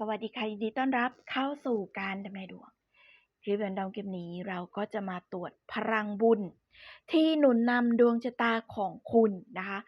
สวัสดีค่ะยินดีต้อนรับเข้าสู่การดำเนินดวงคลิปวันดาวคลิปนี้เราก็จะมาตรวจพลังบุญ ที่หนุนนำดวงชะตาของคุณนะคะ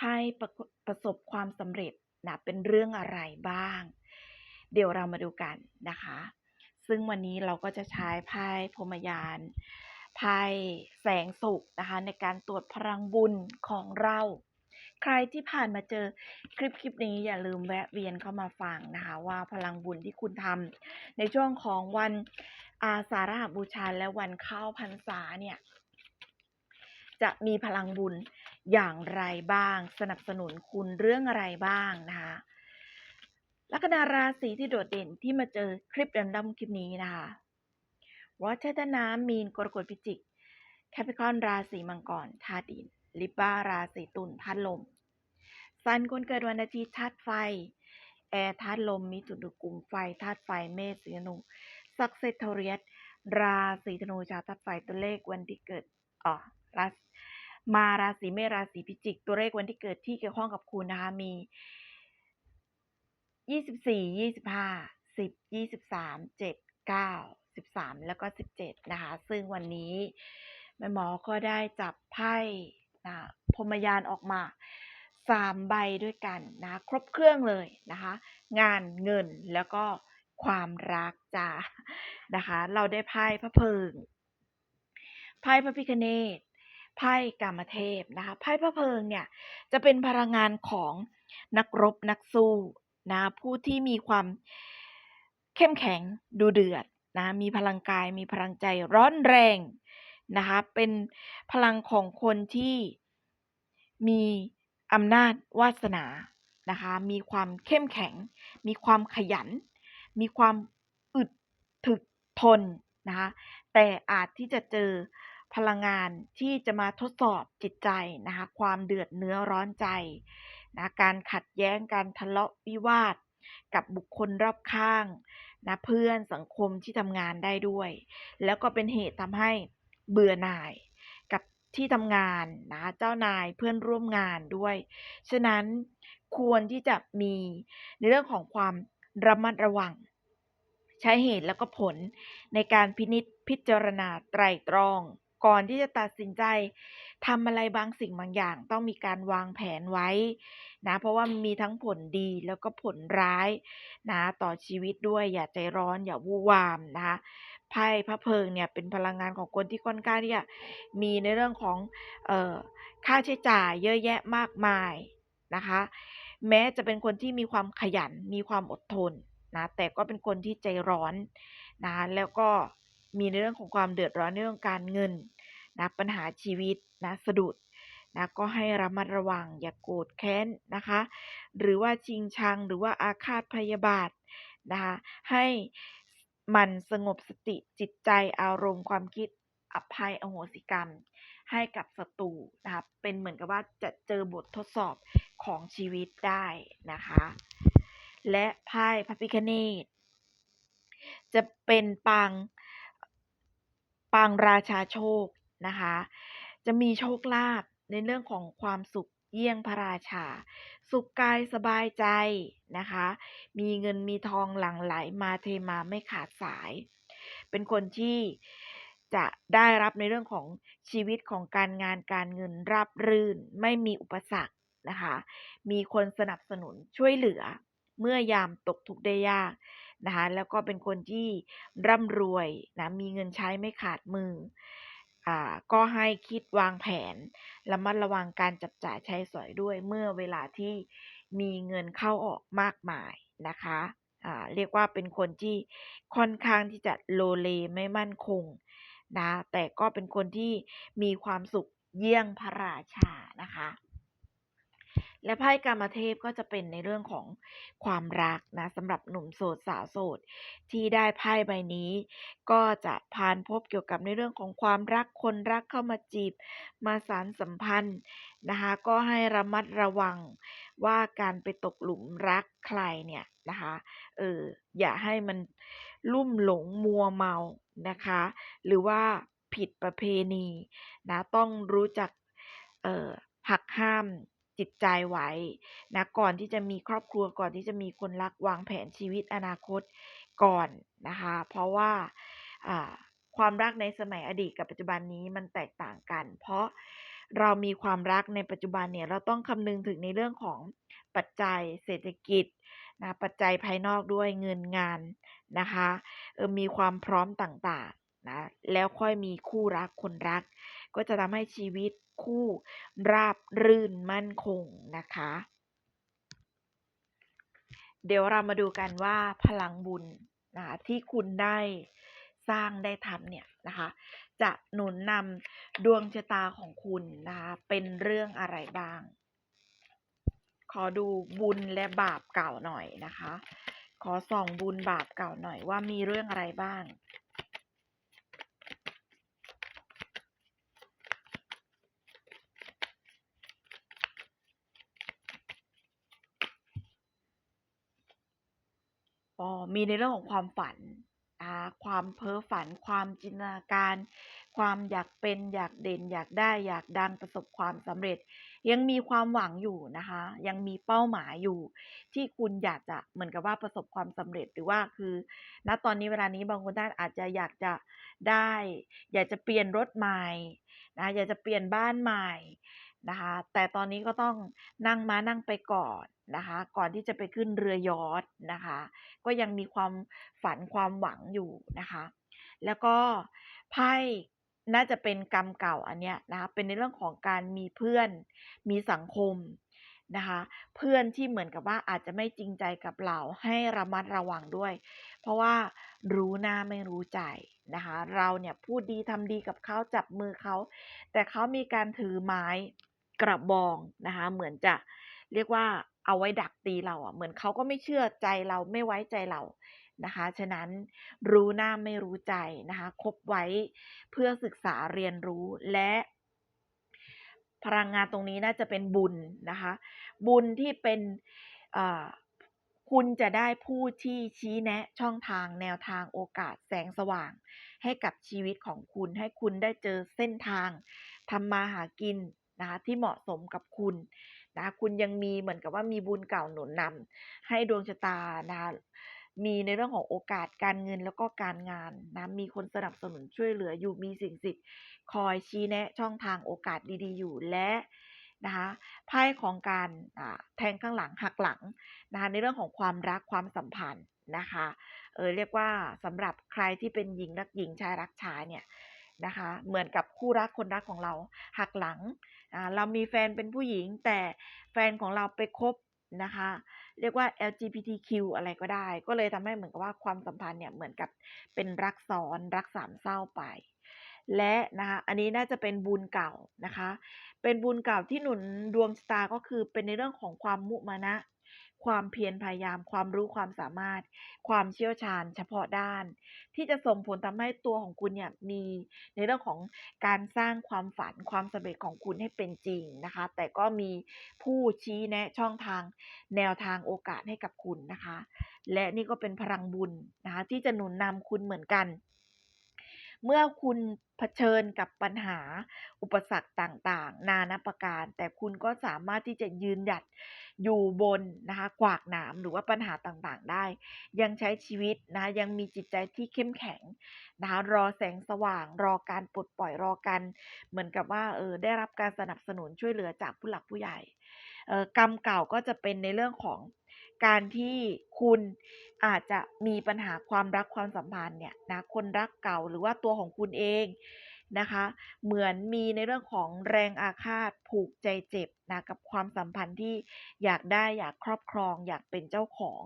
ให้ประประสบความสำเร็จนะเป็นเรื่องอะไรบ้าง เดี๋ยวเรามาดูกันนะคะ ซึ่งวันนี้เราก็จะใช้ไพ่พรมยานไพ่แสงสุขนะคะ ในการตรวจพลังบุญของเรา ใครที่ผ่านมาเจอคลิปคลิปนี้อย่าลืมแวะเวียนเข้ามาฟังนะคะ ว่าพลังบุญที่คุณทำในช่วงของวันอาสาฬหบูชาและวันเข้าพรรษาเนี่ยจะมีพลังบุญอย่างไรบ้าง สนับสนุนคุณเรื่องอะไรบ้างนะคะลัคนาราศีที่โดดเด่นที่มาเจอคลิปดันดัมคลิปนี้นะคะวัชตน้ำมีนกรกฎพิจิก แคปิคอนราศีมังกรธาตุดิน ลิบ้าราศีตุลธาตุลมซันคนเกิดวันอาทิตย์ธาตุไฟ แอร์ธาตุลมมีจุดดุกลุ่มไฟธาตุไฟเมษสีธนูซักเซตเทเรียสราศีธนูชาวธาตุไฟตัวเลขวันที่เกิดอ๋อรามาราศีเมษราศีพิจิก ตัวเลขวันที่เกิดที่เกี่ยวข้องกับคุณนะคะมียี่สิบสี่ยี่สิบห้าสิบยี่สิบสามเจ็ดเก้าสิบสามแล้วก็สิบเจ็ดนะคะ ซึ่งวันนี้แม่หมอก็ได้จับไพ่ นะพรมยานออกมาสามใบด้วยกันนะ ครบเครื่องเลยนะคะ งานเงินแล้วก็ความรักจ้านะคะ เราได้ไพ่พระเพิงไพ่พระพิคเนตไพ่กามเทพนะคะไพ่พระเพิงเนี่ยจะเป็นพลังงานของนักรบนักสู้นะผู้ที่มีความเข้มแข็งดูเดือดนะมีพลังกายมีพลังใจร้อนแรง นะคะ เป็นพลังของคนที่มีอำนาจวาสนานะคะ มีความเข้มแข็ง มีความขยัน มีความอึดถึกทนนะคะ แต่อาจที่จะเจอพลังงานที่จะมาทดสอบจิตใจนะคะ ความเดือดเนื้อร้อนใจนะการขัดแย้งการทะเลาะวิวาทกับบุคคลรอบข้างนะเพื่อนสังคมที่ทำงานได้ด้วย แล้วก็เป็นเหตุทำให้ เบื่อหน่ายกับที่ทำงานนะเจ้านายเพื่อนร่วมงานด้วย ฉะนั้นควรที่จะมีในเรื่องของความระมัดระวัง ใช้เหตุแล้วก็ผลในการพินิจพิจารณาไตรตรอง ก่อนที่จะตัดสินใจทำอะไรบางสิ่งบางอย่าง ต้องมีการวางแผนไว้นะเพราะว่ามีทั้งผลดีแล้วก็ผลร้ายนะต่อชีวิตด้วยอย่าใจร้อนอย่าวู่วามนะคะ ไพ่พระเพิงเนี่ยเป็นพลังงานของคนที่ค่อนข้างที่จะมีในเรื่องของเอ่อค่าใช้จ่ายเยอะแยะมากมายนะคะ แม้จะเป็นคนที่มีความขยันมีความอดทนนะแต่ก็เป็นคนที่ใจร้อนนะแล้วก็มีในเรื่องของความเดือดร้อนในเรื่องการเงินนะปัญหาชีวิตนะสะดุดนะก็ให้ระมัดระวังอย่ากโกรธแค้นนะคะ หรือว่าชิงชังหรือว่าอาฆาตพยาบาทนะคะให้ มันสงบสติจิตใจอารมณ์ความคิดอภัยอโหสิกรรม ให้กับศัตรูนะคะเป็นเหมือนกับว่าจะเจอบททดสอบของชีวิตได้นะคะ และไพ่พระพิคเนตจะเป็นปางปางราชาโชคนะคะ จะมีโชคลาภในเรื่องของความสุข เยี่ยงพระราชา สุขกายสบายใจนะคะ มีเงินมีทองหลั่งไหลมาเทมาไม่ขาดสาย เป็นคนที่จะได้รับในเรื่องของชีวิตของการงานการเงินราบรื่น ไม่มีอุปสรรคนะคะ มีคนสนับสนุนช่วยเหลือ เมื่อยามตกทุกข์ได้ยากนะคะ แล้วก็เป็นคนที่ร่ำรวยนะ มีเงินใช้ไม่ขาดมือ อ่าก็ให้คิดวางแผนระมัดระวังการจับจ่ายใช้สอยด้วยเมื่อเวลาที่มีเงินเข้าออกมากมายนะคะอ่าเรียกว่าเป็นคนที่ค่อนข้างที่จะโลเลไม่มั่นคงนะแต่ก็เป็นคนที่มีความสุขเยี่ยงพระราชานะคะ และไพ่กามเทพก็จะเป็นในเรื่องของความรักนะสำหรับหนุ่มโสดสาวโสด ที่ได้ไพ่ใบนี้ ก็จะพานพบเกี่ยวกับในเรื่องของความรักคนรักเข้ามาจีบ มาสารสัมพันธ์นะคะก็ให้ระมัดระวังว่าการไปตกหลุมรักใครเนี่ยนะคะเอออย่าให้มันลุ่มหลงมัวเมานะคะ หรือว่าผิดประเพณีนะต้องรู้จักออหักห้าม จิตใจไว้นะก่อนที่จะมีครอบครัวก่อนที่จะมีคนรักวางแผนชีวิตอนาคตก่อนนะคะ เพราะว่าอ่าความรักในสมัยอดีตกับปัจจุบันนี้มันแตกต่างกัน เพราะเรามีความรักในปัจจุบันเนี่ยเราต้องคำนึงถึงในเรื่องของปัจจัยเศรษฐกิจนะปัจจัยภายนอกด้วยเงินงานนะคะเออมีความพร้อมต่างๆนะแล้วค่อยมีคู่รักคนรัก ก็จะทำให้ชีวิตคู่ราบรื่นมั่นคงนะคะ เดี๋ยวเรามาดูกันว่าพลังบุญนะคะที่คุณได้สร้างได้ทำเนี่ยนะคะจะหนุนนำดวงชะตาของคุณนะคะเป็นเรื่องอะไรบ้าง ขอดูบุญและบาปเก่าหน่อยนะคะ ขอส่องบุญบาปเก่าหน่อยว่ามีเรื่องอะไรบ้าง มีในเรื่องของความฝันความเพ้อฝัน ความจินตนาการ ความอยากเป็นอยากเด่น อยากได้อยากดังประสบความสำเร็จ ยังมีความหวังอยู่นะคะ ยังมีเป้าหมายอยู่ ที่คุณอยากจะเหมือนกับว่าประสบความสำเร็จหรือว่าคือ ณตอนนี้เวลานี้บางคนท่านอาจจะอยากจะได้ อยากจะเปลี่ยนรถใหม่นะอยากจะเปลี่ยนบ้านใหม่ นะคะ แต่ตอนนี้ก็ต้องนั่งม้านั่งไปก่อนนะคะ ก่อนที่จะไปขึ้นเรือยอชต์นะคะ ก็ยังมีความฝันความหวังอยู่นะคะ แล้วก็ไพ่น่าจะเป็นกรรมเก่าอันเนี้ยนะคะเป็นในเรื่องของการมีเพื่อนมีสังคมนะคะเพื่อนที่เหมือนกับว่าอาจจะไม่จริงใจกับเราให้ระมัดระวังด้วย เพราะว่ารู้หน้าไม่รู้ใจนะคะเราเนี่ยพูดดีทำดีกับเขาจับมือเขา แต่เขามีการถือไม้ กระบองนะคะ เหมือนจะเรียกว่าเอาไว้ดักตีเราอะเหมือนเขาก็ไม่เชื่อใจเราไม่ไว้ใจเรานะคะ ฉะนั้นรู้หน้าไม่รู้ใจนะคะคบไว้เพื่อศึกษาเรียนรู้และ พลังงานตรงนี้น่าจะเป็นบุญนะคะ บุญที่เป็นคุณจะได้ผู้ที่ชี้แนะช่องทางแนวทางโอกาสแสงสว่าง ให้กับชีวิตของคุณให้คุณได้เจอเส้นทางทำมาหากิน นะคะที่เหมาะสมกับคุณนะคะคุณยังมีเหมือนกับว่ามีบุญเก่าหนุนนำให้ดวงชะตานะคะมีในเรื่องของโอกาสการเงินแล้วก็การงานนะมีคนสนับสนุนช่วยเหลืออยู่มีสิ่งศักดิ์สิทธิ์คอยชี้แนะช่องทางโอกาสดีๆ อยู่และนะคะไพ่ของการแทงข้างหลังหักหลังนะคะในเรื่องของความรักความสัมพันธ์นะคะเออเรียกว่าสำหรับใครที่เป็นหญิงรักหญิงชายรักชายเนี่ย นะคะ เหมือนกับคู่รักคนรักของเราหักหลัง เรามีแฟนเป็นผู้หญิง แต่แฟนของเราไปคบนะคะ เรียกว่า LGBTQ อะไรก็ได้ ก็เลยทำให้เหมือนกับว่าความสัมพันธ์เนี่ยเหมือนกับเป็นรักซ้อนรักสามเศร้าไป และนะคะอันนี้น่าจะเป็นบุญเก่านะคะ เป็นบุญเก่าที่หนุนดวงชะตาก็คือเป็นในเรื่องของความมุมานะ ความเพียรพยายาม ความรู้ความสามารถ ความเชี่ยวชาญเฉพาะด้าน ที่จะส่งผลทำให้ตัวของคุณเนี่ยมีในเรื่องของการสร้างความฝันความสำเร็จของคุณให้เป็นจริงนะคะ แต่ก็มีผู้ชี้แนะช่องทาง แนวทางโอกาสให้กับคุณนะคะ และนี่ก็เป็นพลังบุญนะคะที่จะหนุนนำคุณเหมือนกันเมื่อคุณเผชิญกับปัญหาอุปสรรคต่างๆ นานาประการ แต่คุณก็สามารถที่จะยืนหยัด อยู่บนนะคะกวากหนามหรือว่าปัญหาต่างๆได้ ยังใช้ชีวิตนะคะยังมีจิตใจที่เข้มแข็งนะคะรอแสงสว่าง รอการปลดปล่อยรอกัน เหมือนกับว่าเออได้รับการสนับสนุนช่วยเหลือจากผู้หลักผู้ใหญ่เออกรรมเก่าก็จะเป็นในเรื่องของการที่คุณอาจจะมีปัญหาความรักความสัมพันธ์เนี่ยนะคนรักเก่าหรือว่าตัวของคุณเอง นะคะ เหมือนมีในเรื่องของแรงอาฆาตผูกใจเจ็บนะกับความสัมพันธ์ที่อยากได้อยากครอบครอง อยากเป็นเจ้าของ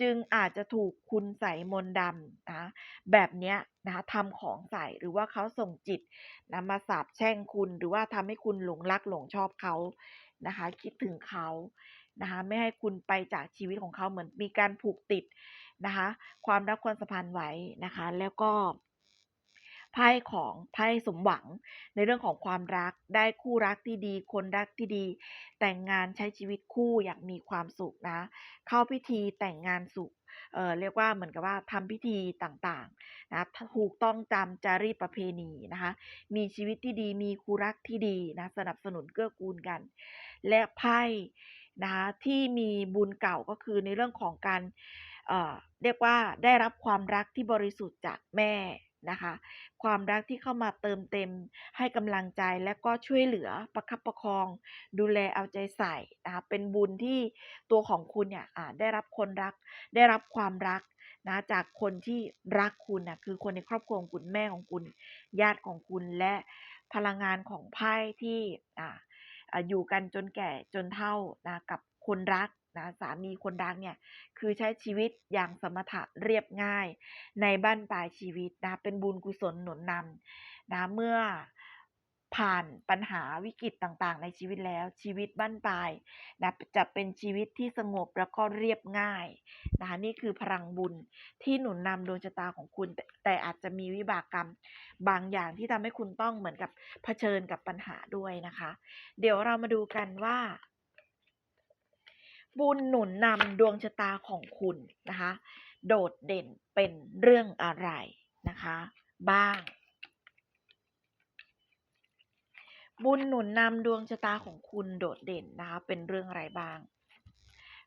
จึงอาจจะถูกคุณใส่มนดำนะแบบเนี้ยนะคะทำของใส่หรือว่าเขาส่งจิตนะมาสาบแช่งคุณ หรือว่าทำให้คุณหลงรักหลงชอบเขานะคะ คิดถึงเขานะคะไม่ให้คุณไปจากชีวิตของเขาเหมือนมีการผูกติดนะคะ ความรักความสัมพันธ์ไว้นะคะ แล้วก็ ไพ่ของไพ่สมหวัง ในเรื่องของความรักได้คู่รักที่ดี คนรักที่ดี แต่งงานใช้ชีวิตคู่อย่างมีความสุขนะ เข้าพิธีแต่งงานสุขเเรียกว่าเหมือนกับว่าทำพิธีต่างๆนะถูกต้องจำจารีตประเพณีนะคะ มีชีวิตที่ดีมีคู่รักที่ดีนะสนับสนุนเกื้อกูลกัน และไพ่นะคะที่มีบุญเก่าก็คือในเรื่องของการเเรียกว่าได้รับความรักที่บริสุทธิ์จากแม่ นะคะ ความรักที่เข้ามาเติมเต็ม ให้กำลังใจและก็ช่วยเหลือประคับประคอง ดูแลเอาใจใส่นะคะเป็นบุญที่ตัวของคุณเนี่ยได้รับคนรัก ได้รับความรักนะจากคนที่รักคุณนะคือคนในครอบครัวของคุณแม่ของคุณ ญาติของคุณและพลังงานของไพ่ที่ออยู่กันจนแก่จนเฒ่านะกับคนรัก นะสามีคนรักเนี่ยคือใช้ชีวิตอย่างสมถะเรียบง่าย ในบ้านปลายชีวิตนะเป็นบุญกุศลหนุนนำนะเมื่อผ่านปัญหาวิกฤตต่างๆ ในชีวิตแล้วชีวิตบ้านปลายนะจะเป็นชีวิตที่สงบแล้วก็เรียบง่ายนะคะนี่คือพลังบุญที่หนุนนำดวงชะตาของคุณ แตแต่อาจจะมีวิบากกรรม บางอย่างที่ทำให้คุณต้องเหมือนกับเผชิญกับปัญหาด้วยนะคะ เดี๋ยวเรามาดูกันว่า บุญหนุนนำดวงชะตาของคุณนะคะ โดดเด่นเป็นเรื่องอะไรนะคะ บ้าง บุญหนุนนำดวงชะตาของคุณโดดเด่นนะคะ เป็นเรื่องอะไรบ้าง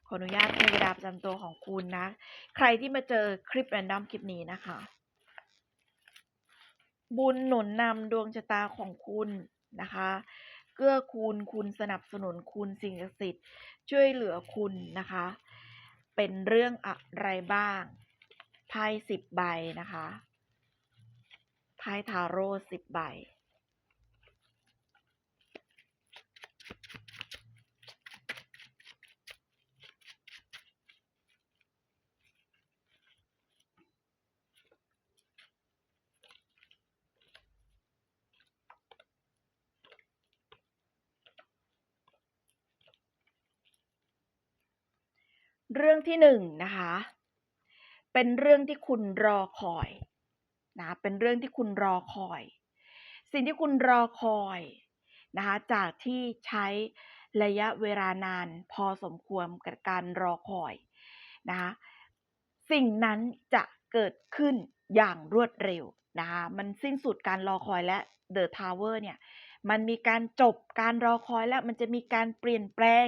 ขออนุญาตเทวดาประจำตัวของคุณนะ ใครที่มาเจอคลิปแรนดอมคลิปนี้นะคะ บุญหนุนนำดวงชะตาของคุณนะคะเกื้อคูลคุณสนับสนุนคุณสิ่งศักดิ์สิทธิ์ ช่วยเหลือคุณนะคะ เป็นเรื่องอะไรบ้างไพ่สิบใบนะคะไพ่ทาโร่สิบใบ เรื่องที่หนึ่งนะคะ เป็นเรื่องที่คุณรอคอยนะ เป็นเรื่องที่คุณรอคอย สิ่งที่คุณรอคอยนะคะ จากที่ใช้ระยะเวลานานพอสมควรกับการรอคอยนะคะสิ่งนั้นจะเกิดขึ้นอย่างรวดเร็วนะคะมันสิ้นสุดการรอคอยและ The Tower เนี่ย มันมีการจบการรอคอยแล้วมันจะมีการเปลี่ยนแปลง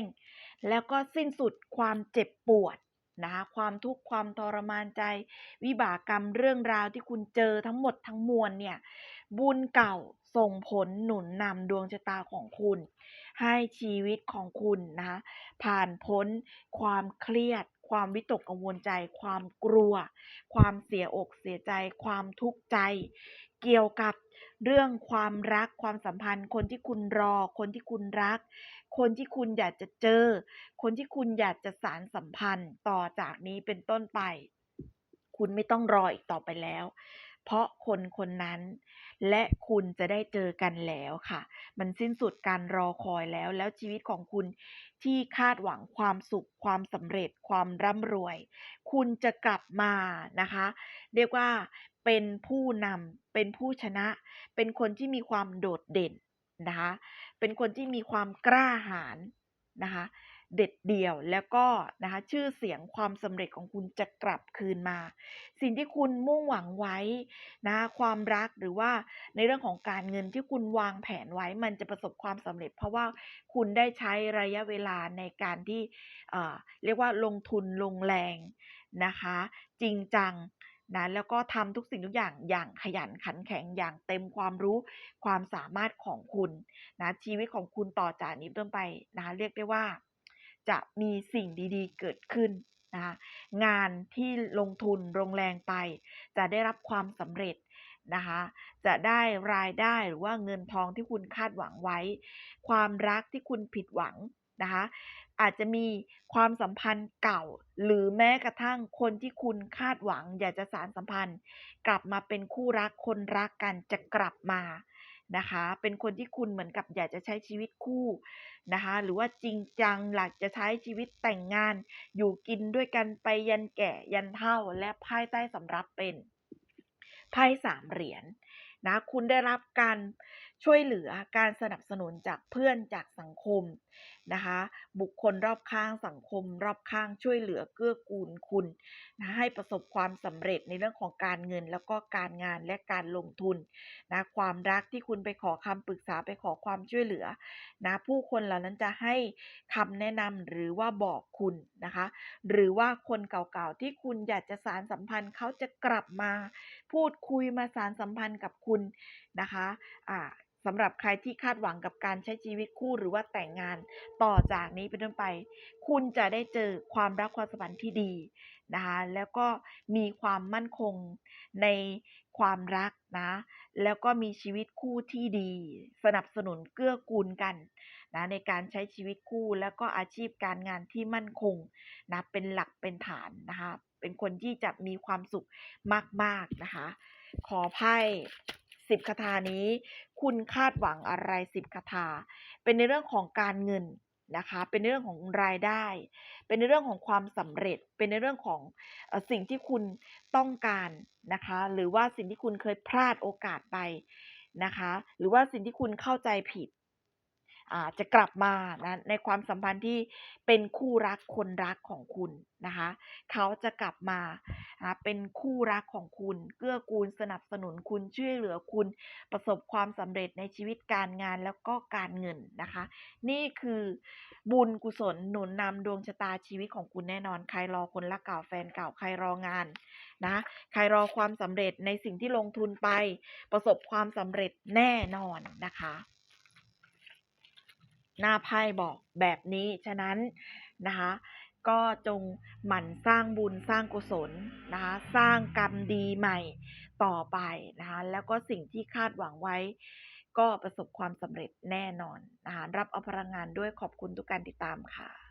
แล้วก็สิ้นสุดความเจ็บปวดนะคะความทุกข์ความทรมานใจ วิบากกรรมเรื่องราวที่คุณเจอทั้งหมดทั้งมวลเนี่ยบุญเก่าส่งผลหนุนนำดวงชะตาของคุณ ให้ชีวิตของคุณนะคะผ่านพ้นความเครียด ความวิตกกังวลใจ ความกลัว ความเสียอกเสียใจ ความทุกข์ใจ เกี่ยวกับเรื่องความรักความสัมพันธ์ คนที่คุณรอ คนที่คุณรัก คนที่คุณอยากจะเจอ คนที่คุณอยากจะสารสัมพันธ์ต่อจากนี้เป็นต้นไป คุณไม่ต้องรออีกต่อไปแล้ว เพราะคนคนนั้น และคุณจะได้เจอกันแล้วค่ะ มันสิ้นสุดการรอคอยแล้ว แล้วชีวิตของคุณที่คาดหวังความสุข ความสำเร็จ ความร่ำรวย คุณจะกลับมานะคะ เรียกว่าเป็นผู้นำเป็นผู้ชนะ เป็นคนที่มีความโดดเด่นนะคะ เป็นคนที่มีความกล้าหาญนะคะเด็ดเดี่ยวแล้วก็นะคะชื่อเสียงความสำเร็จของคุณจะกลับคืนมา สิ่งที่คุณมุ่งหวังไว้นะคะความรักหรือว่าในเรื่องของการเงินที่คุณวางแผนไว้มันจะประสบความสำเร็จ เพราะว่าคุณได้ใช้ระยะเวลาในการที่เอ่อเรียกว่าลงทุนลงแรงนะคะ จริงจัง นะแล้วก็ทำทุกสิ่งทุกอย่างอย่างขยันขันแข็งอย่างเต็มความรู้ความสามารถของคุณนะชีวิตของคุณต่อจากนี้ต้นไปนะเรียกได้ว่า จะมีสิ่งดีๆเกิดขึ้นนะคะงานที่ลงทุนลงแรงไป จะได้รับความสำเร็จนะคะจะได้รายได้หรือว่าเงินทองที่คุณคาดหวังไว้ ความรักที่คุณผิดหวัง นะคะ อาจจะมีความสัมพันธ์เก่า หรือแม้กระทั่งคนที่คุณคาดหวัง อยากจะสารสัมพันธ์ กลับมาเป็นคู่รักคนรักกันจะกลับมานะคะ เป็นคนที่คุณเหมือนกับอยากจะใช้ชีวิตคู่นะคะ หรือว่าจริงจังหลักจะใช้ชีวิตแต่งงาน อยู่กินด้วยกันไปยันแก่ยันเฒ่าและไพ่ใต้สำรับเป็นไพ่สามเหรียญนะคุณได้รับการ ช่วยเหลือการสนับสนุนจากเพื่อนจากสังคมนะคะ บุคคลรอบข้างสังคม รอบข้างช่วยเหลือเกื้อกูลคุณนะให้ประสบความสำเร็จในเรื่องของการเงินแล้วก็การงานและการลงทุนนะความรักที่คุณไปขอคำปรึกษาไปขอความช่วยเหลือนะผู้คนเหล่านั้นจะให้คำแนะนำหรือว่าบอกคุณนะคะ หรือว่าคนเก่าๆที่คุณอยากจะสารสัมพันธ์เขาจะกลับมาพูดคุยมาสารสัมพันธ์กับคุณ นะคะอ่าสำหรับใครที่คาดหวังกับการใช้ชีวิตคู่หรือว่าแต่งงานต่อจากนี้เป็นต้นไป คุณจะได้เจอความรักความสัมพันธ์ที่ดีนะคะแล้วก็มีความมั่นคงในความรักนะแล้วก็มีชีวิตคู่ที่ดี สนับสนุนเกื้อกูลกันนะในการใช้ชีวิตคู่แล้วก็อาชีพการงานที่มั่นคงนะเป็นหลักเป็นฐานนะคะเป็นคนที่จะมีความสุขมาก ๆนะคะ ขอไพ่ สิบคาถานี้ คุณคาดหวังอะไรสิบคาถา เป็นในเรื่องของการเงินนะคะ เป็นในเรื่องของรายได้ เป็นในเรื่องของความสำเร็จ เป็นในเรื่องของสิ่งที่คุณต้องการนะคะ หรือว่าสิ่งที่คุณเคยพลาดโอกาสไปนะคะ หรือว่าสิ่งที่คุณเข้าใจผิด อาจะกลับมานะในความสัมพันธ์ที่เป็นคู่รักคนรักของคุณนะคะเขาจะกลับมานะเป็นคู่รักของคุณเกื้อกูลสนับสนุนคุณช่วยเหลือคุณ ประสบความสำเร็จในชีวิตการงานแล้วก็การเงินนะคะ นี่คือบุญกุศลหนุนนำดวงชะตาชีวิตของคุณแน่นอนใครรอคนรักเก่าแฟนเก่าใครรองานนะใครรอความสำเร็จในสิ่งที่ลงทุนไป ประสบความสำเร็จแน่นอนนะคะ หน้าไพ่บอกแบบนี้ ฉะนั้นนะคะ ก็จงหมั่นสร้างบุญสร้างกุศลนะคะ สร้างกรรมดีใหม่ต่อไปนะคะ แล้วก็สิ่งที่คาดหวังไว้ ก็ประสบความสำเร็จแน่นอนนะคะ รับเอาพลังงานด้วยขอบคุณทุกการติดตามค่ะ